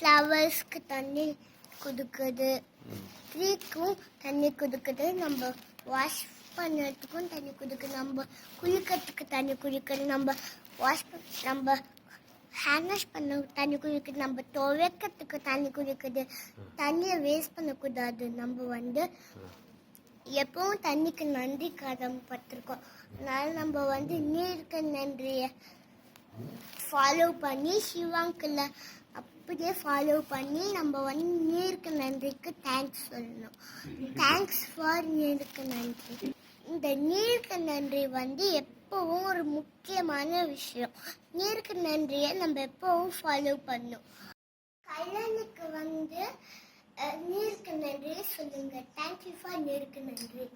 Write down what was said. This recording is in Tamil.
ஃப்ளவர்ஸ்க்கு தண்ணி கொடுக்குது. ட்ரீக்கும் தண்ணி கொடுக்குது. நம்ம வாஷ் பண்ணுறதுக்கும் தண்ணி கொடுக்குது. நம்ம குளிக்கிறதுக்கு தண்ணி குடிக்கிறது நம்ம வாஷ் நம்ம ஹேண்ட் வாஷ் பண்ண தண்ணி குடிக்குது. நம்ம துவைக்கிறதுக்கு தண்ணி குடிக்குது. தண்ணியை வேஸ்ட் பண்ணக்கூடாது. நம்ம வந்து எப்பவும் தண்ணிக்கு நன்றி கடன் பட்டிருக்கோம். அதனால நம்ம வந்து நீருக்கு நன்றியை ஃபாலோ பண்ணி சிவாங்கில் இப்படியே ஃபாலோ பண்ணி நம்ம வந்து நீருக்கு நன்றிக்கு தேங்க்ஸ் சொல்லணும். தேங்க்ஸ் ஃபார் நீருக்கு நன்றி. இந்த நீருக்கு நன்றி வந்து எப்பவும் ஒரு முக்கியமான விஷயம். நீருக்கு நன்றியை நம்ம எப்பவும் ஃபாலோ பண்ணணும். கல்யாணுக்கு வந்து நீருக்கு நன்றி சொல்லுங்க. தேங்க்யூ ஃபார் நீருக்கு நன்றி.